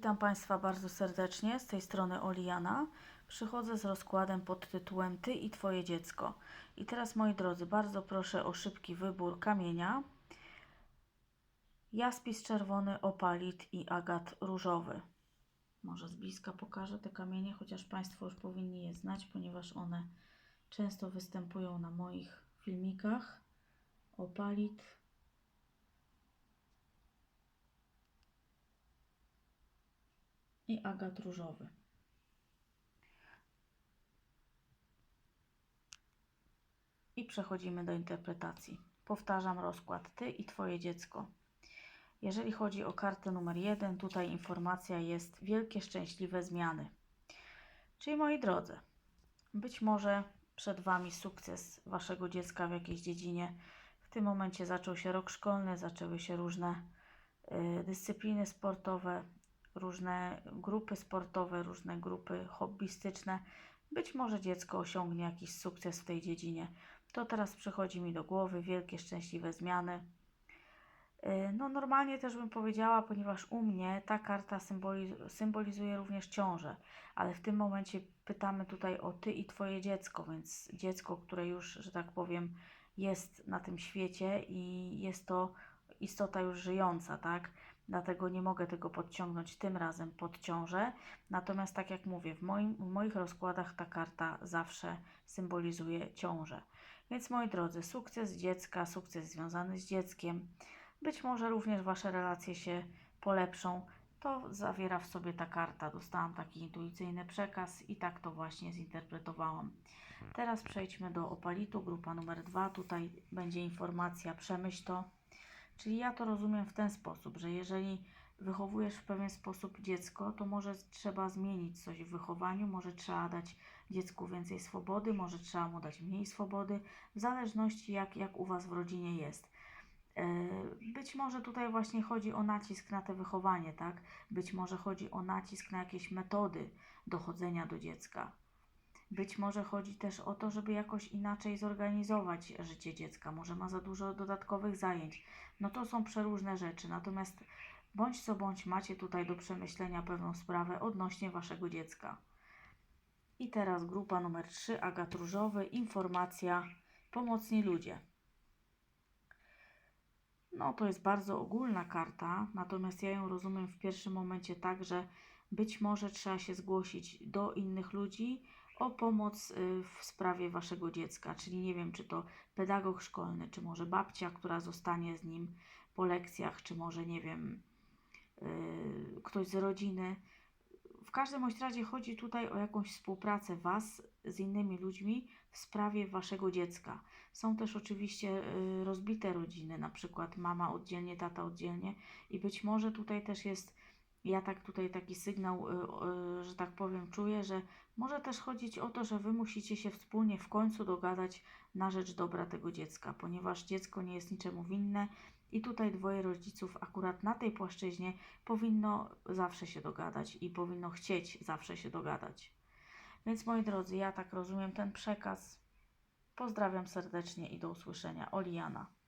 Witam Państwa bardzo serdecznie. Z tej strony Oliana. Przychodzę z rozkładem pod tytułem Ty i Twoje dziecko. I teraz, moi drodzy, bardzo proszę o szybki wybór kamienia. Jaspis czerwony, opalit i agat różowy. Może z bliska pokażę te kamienie, chociaż Państwo już powinni je znać, ponieważ one często występują na moich filmikach. Opalit, i agat różowy. I przechodzimy do interpretacji. Powtarzam rozkład Ty i Twoje dziecko. Jeżeli chodzi o kartę numer jeden, tutaj informacja jest wielkie, szczęśliwe zmiany. Czyli moi drodzy, być może przed Wami sukces Waszego dziecka w jakiejś dziedzinie. W tym momencie zaczął się rok szkolny, zaczęły się różne y, dyscypliny sportowe, różne grupy sportowe, różne grupy hobbystyczne. Być może dziecko osiągnie jakiś sukces w tej dziedzinie. To teraz przychodzi mi do głowy wielkie, szczęśliwe zmiany. Yy, No, normalnie też bym powiedziała, ponieważ u mnie ta karta symboliz- symbolizuje również ciążę, ale w tym momencie pytamy tutaj o ty i twoje dziecko, więc dziecko, które już, że tak powiem, jest na tym świecie i jest to istota już żyjąca, tak? Dlatego nie mogę tego podciągnąć tym razem pod ciążę. Natomiast, tak jak mówię, w, moim, w moich rozkładach ta karta zawsze symbolizuje ciążę. Więc moi drodzy, sukces dziecka, sukces związany z dzieckiem, być może również Wasze relacje się polepszą. To zawiera w sobie ta karta. Dostałam taki intuicyjny przekaz i tak to właśnie zinterpretowałam. Teraz przejdźmy do opalitu, grupa numer dwa. Tutaj będzie informacja, przemyśl to. Czyli ja to rozumiem w ten sposób, że jeżeli wychowujesz w pewien sposób dziecko, to może trzeba zmienić coś w wychowaniu, może trzeba dać dziecku więcej swobody, może trzeba mu dać mniej swobody, w zależności jak, jak u Was w rodzinie jest. E, Być może tutaj właśnie chodzi o nacisk na te wychowanie, tak? Być może chodzi o nacisk na jakieś metody dochodzenia do dziecka. Być może chodzi też o to, żeby jakoś inaczej zorganizować życie dziecka. Może ma za dużo dodatkowych zajęć. No to są przeróżne rzeczy. Natomiast bądź co bądź macie tutaj do przemyślenia pewną sprawę odnośnie waszego dziecka. I teraz grupa numer 3, agat różowy, informacja, pomocni ludzie. No, to jest bardzo ogólna karta, natomiast ja ją rozumiem w pierwszym momencie tak, że być może trzeba się zgłosić do innych ludzi o pomoc y, w sprawie waszego dziecka, czyli nie wiem, czy to pedagog szkolny, czy może babcia, która zostanie z nim po lekcjach, czy może nie wiem, y, ktoś z rodziny. W każdym razie chodzi tutaj o jakąś współpracę Was z innymi ludźmi w sprawie Waszego dziecka. Są też oczywiście y, rozbite rodziny, na przykład mama oddzielnie, tata oddzielnie i być może tutaj też jest, ja tak tutaj taki sygnał, y, y, że tak powiem, czuję, że może też chodzić o to, że Wy musicie się wspólnie w końcu dogadać na rzecz dobra tego dziecka, ponieważ dziecko nie jest niczemu winne i tutaj dwoje rodziców akurat na tej płaszczyźnie powinno zawsze się dogadać i powinno chcieć zawsze się dogadać. Więc moi drodzy, ja tak rozumiem ten przekaz. Pozdrawiam serdecznie i do usłyszenia. Oliana.